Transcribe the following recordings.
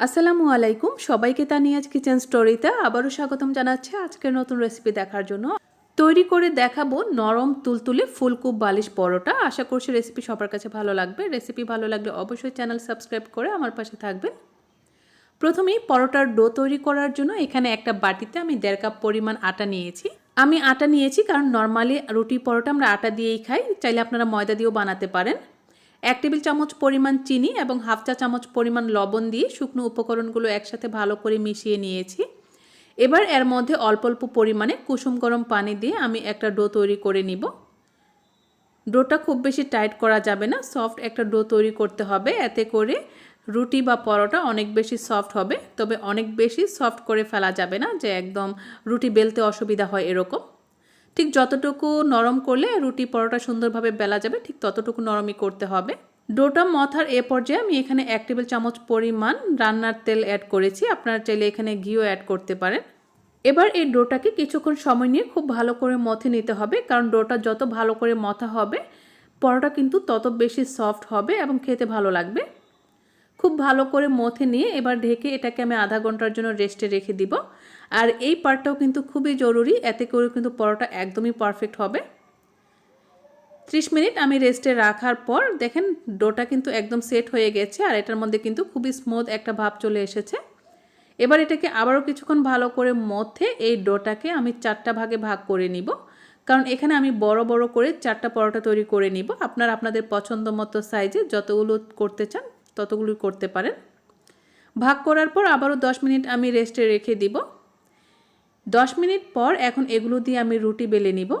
আসসালামু আলাইকুম। সবাইকে তানিয়াজ কিচেন স্টোরিতে আবারও স্বাগতম জানাচ্ছি আজকের নতুন রেসিপি দেখার জন্য। তৈরি করে দেখাবো নরম তুলতুলে ফুলকুপ বালিশ পরোটা। আশা করছি রেসিপি সবার কাছে ভালো লাগবে। রেসিপি ভালো লাগলে অবশ্যই চ্যানেল সাবস্ক্রাইব করে আমার পাশে থাকবেন। প্রথমেই পরোটার ডো তৈরি করার জন্য এখানে একটা বাটিতে আমি দেড় কাপ পরিমাণ আটা নিয়েছি। আমি আটা নিয়েছি কারণ নর্মালি রুটি পরোটা আমরা আটা দিয়েই খাই। চাইলে আপনারা ময়দা দিয়েও বানাতে পারেন। এক টেবিল চামচ পরিমাণ চিনি এবং হাফ চা চামচ পরিমাণ লবণ দিয়ে শুকনো উপকরণগুলো একসাথে ভালো করে মিশিয়ে নিয়েছি। এবার এর মধ্যে অল্প অল্প পরিমাণে কুসুম গরম পানি দিয়ে আমি একটা ডো তৈরি করে নিব। ডোটা খুব বেশি টাইট করা যাবে না, সফট একটা ডো তৈরি করতে হবে। এতে করে রুটি বা পরোটা অনেক বেশি সফট হবে, তবে অনেক বেশি সফট করে ফেলা যাবে না যে একদম রুটি বেলতে অসুবিধা হয় এরকম। ঠিক যতটুকু নরম করলে রুটি পরোটা সুন্দরভাবে বেলা যাবে, ঠিক ততটুকু নরমই করতে হবে। ডোটা মথার এ পর্যায়ে আমি এখানে এক টেবিল চামচ পরিমাণ রান্নার তেল অ্যাড করেছি, আপনারা চাইলে এখানে ঘিও অ্যাড করতে পারেন। এবার এই ডোটাকে কিছুক্ষণ সময় নিয়ে খুব ভালো করে মথে নিতে হবে, কারণ ডোটা যত ভালো করে মথা হবে, পরোটা কিন্তু তত বেশি সফট হবে এবং খেতে ভালো লাগবে। খুব ভালো করে মথে নিয়ে এবার ঢেকে এটাকে আমি আধা ঘণ্টার জন্য রেস্টে রেখে দিব। আর এই পার্টটাও কিন্তু খুবই জরুরি, এতে করে কিন্তু পরোটা একদমই পারফেক্ট হবে। ত্রিশ মিনিট আমি রেস্টে রাখার পর দেখেন ডোটা কিন্তু একদম সেট হয়ে গেছে আর এটার মধ্যে কিন্তু খুবই স্মুথ একটা ভাব চলে এসেছে। এবার এটাকে আবারও কিছুক্ষণ ভালো করে মধ্যে এই ডোটাকে আমি চারটা ভাগে ভাগ করে নিব। কারণ এখানে আমি বড় বড় করে চারটা পরোটা তৈরি করে নিব। আপনার আপনাদের পছন্দ মতো সাইজে যতগুলো করতে চান ততগুলো করতে পারেন। ভাগ করার পর আবারও দশ মিনিট আমি রেস্টে রেখে দিব। দশ মিনিট পর এখন এগুলো দিয়ে আমি রুটি বেলে নিব।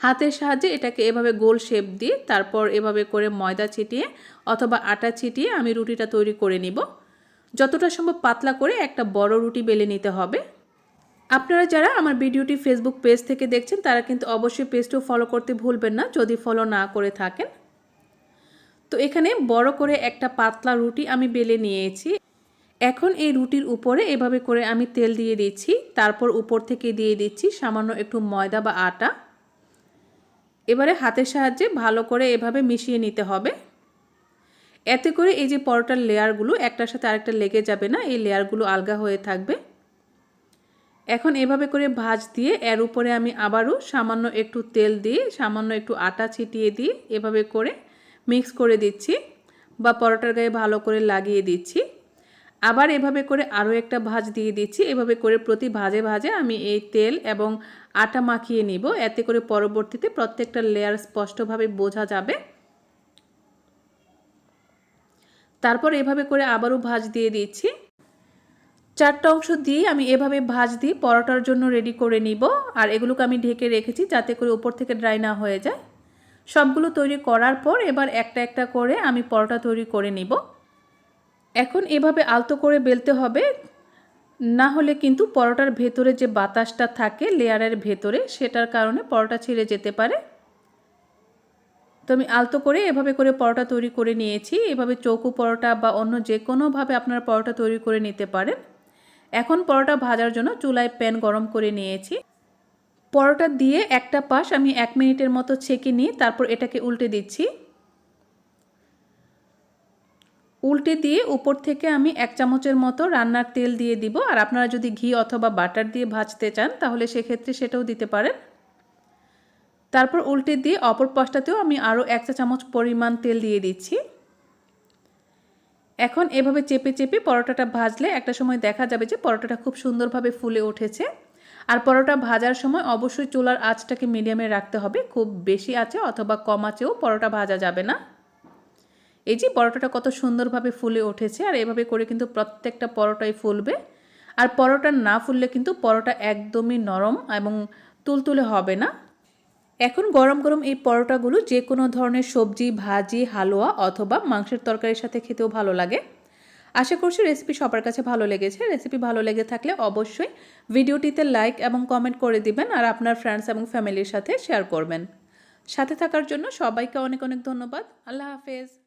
হাতের সাহায্যে এটাকে এভাবে গোল শেপ দিয়ে তারপর এভাবে করে ময়দা ছিটিয়ে অথবা আটা ছিটিয়ে আমি রুটিটা তৈরি করে নিব। যতটা সম্ভব পাতলা করে একটা বড় রুটি বেলে নিতে হবে। আপনারা যারা আমার ভিডিওটি ফেসবুক পেজ থেকে দেখছেন, তারা কিন্তু অবশ্যই পেজটিও ফলো করতে ভুলবেন না, যদি ফলো না করে থাকেন। তো এখানে বড় করে একটা পাতলা রুটি আমি বেলে নিয়েছি। এখন এই রুটির উপরে এভাবে করে আমি তেল দিয়ে দিচ্ছি, তারপর উপর থেকে দিয়ে দিচ্ছি সামান্য একটু ময়দা বা আটা। এবারে হাতের সাহায্যে ভালো করে এভাবে মিশিয়ে নিতে হবে। এতে করে এই যে পরোটার লেয়ারগুলো, একটার সাথে আরেকটা লেগে যাবে না, এই লেয়ারগুলো আলগা হয়ে থাকবে। এখন এভাবে করে ভাজ দিয়ে এর উপরে আমি আবারও সামান্য একটু তেল দিয়ে, সামান্য একটু আটা ছিটিয়ে দিয়ে এভাবে করে মিক্স করে দিচ্ছি বা পরোটার গায়ে ভালো করে লাগিয়ে দিচ্ছি। আবার এভাবে করে আরও একটা ভাজ দিয়ে দিচ্ছি। এভাবে করে প্রতি ভাজে ভাজে আমি এই তেল এবং আটা মাখিয়ে নিব। এতে করে পরবর্তীতে প্রত্যেকটা লেয়ার স্পষ্টভাবে বোঝা যাবে। তারপর এভাবে করে আবারও ভাজ দিয়ে দিচ্ছি। চারটা অংশ দিয়ে আমি এভাবে ভাজ দিয়ে পরোটার জন্য রেডি করে নিব। আর এগুলোকে আমি ঢেকে রেখেছি যাতে করে উপর থেকে ড্রাই না হয়ে যায়। সবগুলো তৈরি করার পর এবার একটা একটা করে আমি পরোটা তৈরি করে নিব। এখন এভাবে আলতো করে বেলতে হবে, না হলে কিন্তু পরোটার ভেতরে যে বাতাসটা থাকে লেয়ারের ভেতরে, সেটার কারণে পরোটা ছিঁড়ে যেতে পারে। তো আমি আলতো করে এভাবে করে পরোটা তৈরি করে নিয়েছি। এভাবে চৌকো পরোটা বা অন্য যে কোনোভাবে আপনারা পরোটা তৈরি করে নিতে পারেন। এখন পরোটা ভাজার জন্য চুলায় প্যান গরম করে নিয়েছি। পরোটা দিয়ে একটা পাশ আমি এক মিনিটের মতো ছেঁকে নিয়ে তারপর এটাকে উল্টে দিচ্ছি। উল্টে দিয়ে উপর থেকে আমি এক চামচের মতো রান্নার তেল দিয়ে দিব। আর আপনারা যদি ঘি অথবা বাটার দিয়ে ভাজতে চান, তাহলে সেক্ষেত্রে সেটাও দিতে পারেন। তারপর উল্টে দিয়ে অপর পাশটাতেও আমি আরও এক চা চামচ পরিমাণ তেল দিয়ে দিচ্ছি। এখন এভাবে চেপে চেপে পরোটাটা ভাজলে একটা সময় দেখা যাবে যে পরোটাটা খুব সুন্দরভাবে ফুলে উঠেছে। আর পরোটা ভাজার সময় অবশ্যই চুলার আঁচটাকে মিডিয়ামে রাখতে হবে। খুব বেশি আছে অথবা কম আঁচেও পরোটা ভাজা যাবে না। এই যে পরোটাটা কত সুন্দরভাবে ফুলে উঠেছে, আর এভাবে করে কিন্তু প্রত্যেকটা পরোটাই ফুলবে। আর পরোটা না ফুললে কিন্তু পরোটা একদমই নরম এবং তুলতুলে হবে না। এখন গরম গরম এই পরোটাগুলো যে কোনো ধরনের সবজি, ভাজি, হালুয়া অথবা মাংসের তরকারির সাথে খেতেও ভালো লাগে। আশা করছি রেসিপি সবার কাছে ভালো লেগেছে। রেসিপি ভালো লেগে থাকলে অবশ্যই ভিডিওটিতে লাইক এবং কমেন্ট করে দিবেন আর আপনার ফ্রেন্ডস এবং ফ্যামিলির সাথে শেয়ার করবেন। সাথে থাকার জন্য সবাইকে অনেক অনেক ধন্যবাদ। আল্লাহ হাফেজ।